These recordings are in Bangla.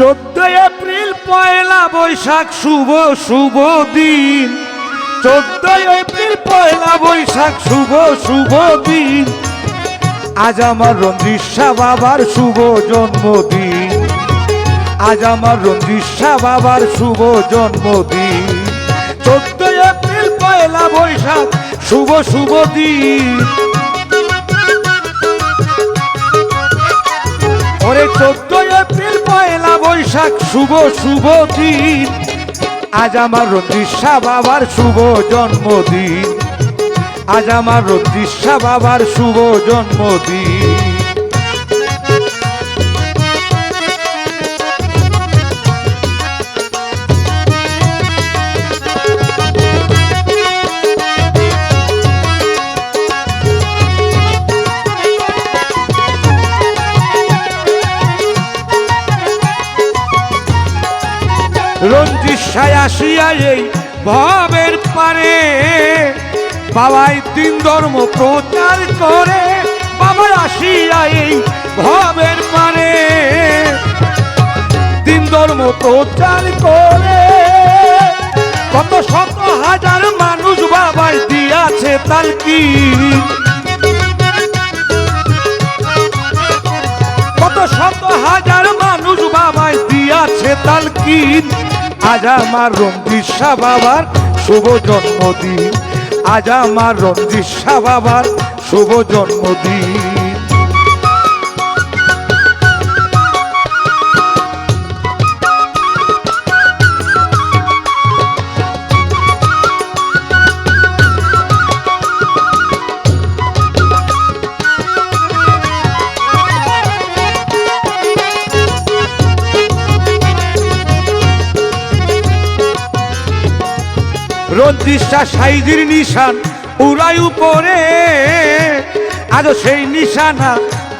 চোদ্দই এপ্রিল পয়লা বৈশাখ, শুভ শুভ দিন। চোদ্দই এপ্রিল পয়লা বৈশাখ, শুভ শুভ দিন। আজ আমার রঞ্জিসা বাবার শুভ জন্মদিন। আজ আমার রঞ্জিসা বাবার শুভ জন্মদিন। চোদ্দই এপ্রিল পয়লা বৈশাখ, শুভ শুভ দিন। পয়লা বৈশাখ শুভ শুভ দিন। আজ আমার রঞ্জিসা বাবার শুভ জন্মদিন। আজ আমার রঞ্জিসা বাবার শুভ জন্মদিন। রঞ্জিসায় আসিয়া এই ভবের পারে বাবাই তিন ধর্ম প্রচার করে বাবা আসিয়া এই ভবের পারে তিন ধর্ম প্রচার করে। কত শত হাজার মানুষ বাবাই দিয়াছে তার কি? কত শত হাজার মানুষ বাবাই দিয়াছে তালকিন আজ আমার রঞ্জিষা বাবার শুভ জন্মদিন। আজ আমার রঞ্জিষা বাবার শুভ জন্মদিন। রঞ্জিসা সাইজির নিশান, উড়াই উপরে। আজ সেই নিশানা,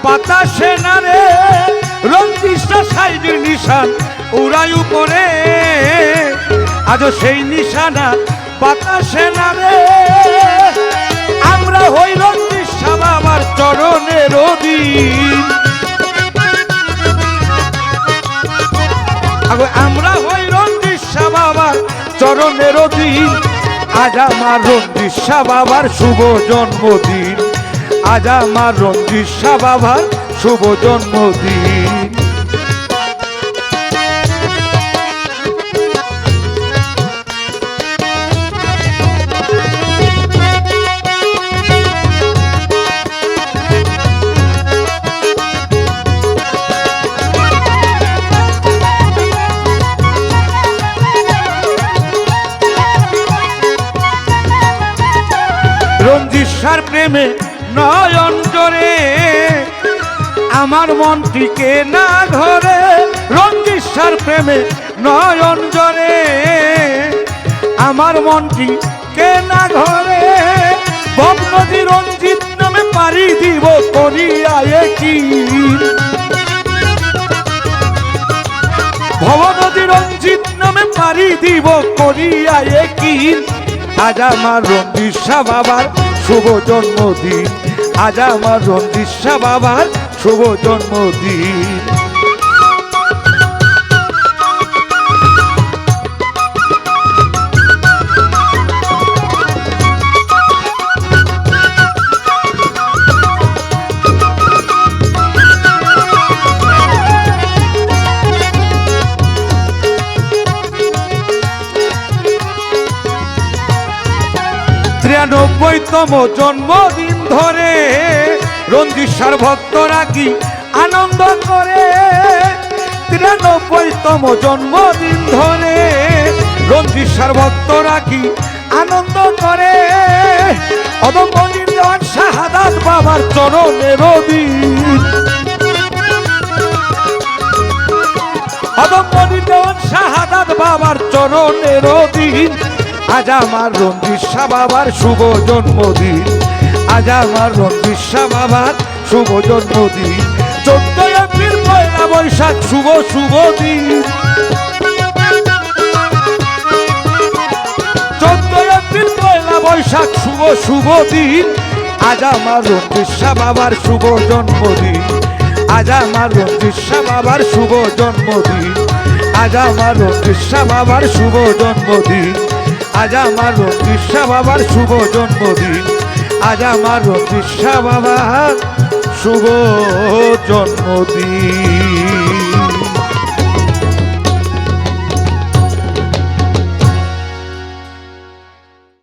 বাতাসে না রে। সাইজির নিশান, উড়াই উপরে। আজ সেই নিশানা, বাতাসে না রে। আমরা হই রঞ্জিসা বাবার চরণের অধীন আমরা চরণের দিন আজ আমার রঞ্জিষা বাবার শুভ জন্মদিন। আজ আমার রঞ্জিষা বাবার শুভ জন্মদিন। প্রেমে নয়ন জোরে, আমার মনটিকে না ঘরে রঞ্জিসার প্রেমে নয়ন জোরে, আমার মনটি কে না ঘরে বগ্নদী রঞ্জিত নামে পারি দিব করিয়া কি ভবনদী রঞ্জিত নামে পারি দিব করিয়া কি আজ আমার রঞ্জিসা বাবার শুভ জন্মদিন। আজ আমার রঞ্জিসা বাবার শুভ জন্মদিন। তিরানব্বইতম জন্মদিন ধরে রঞ্জিসার ভক্তরা কি আনন্দ করে। তিরানব্বইতম জন্মদিন ধরে রঞ্জিসার ভক্তরা কি আনন্দ করে। অদম্বদিন দেওয়ান শাহাদাত বাবার চরণের দিন অদম্বদিন দেওয়ান শাহাদাত বাবার চরণের দিন আজ আমার রঞ্জিসা বাবার শুভ জন্মদিন। আজ আমার রঞ্জিসা বাবার শুভ জন্মদিন। চোদ্দই এপ্রিল পয়লা বৈশাখ, শুভ শুভ দিন। চোদ্দই এপ্রিল পয়লা বৈশাখ, শুভ শুভ দিন। আজ আমার রঞ্জিসা বাবার শুভ জন্মদিন। আজ আমার রঞ্জিসা বাবার শুভ জন্মদিন। আজ আমার রঞ্জিসা বাবার শুভ জন্মদিন। আজ আমার রঞ্জিসা বাবার শুভ জন্মদিন। আজ আমার রঞ্জিসা বাবার শুভ জন্মদিন।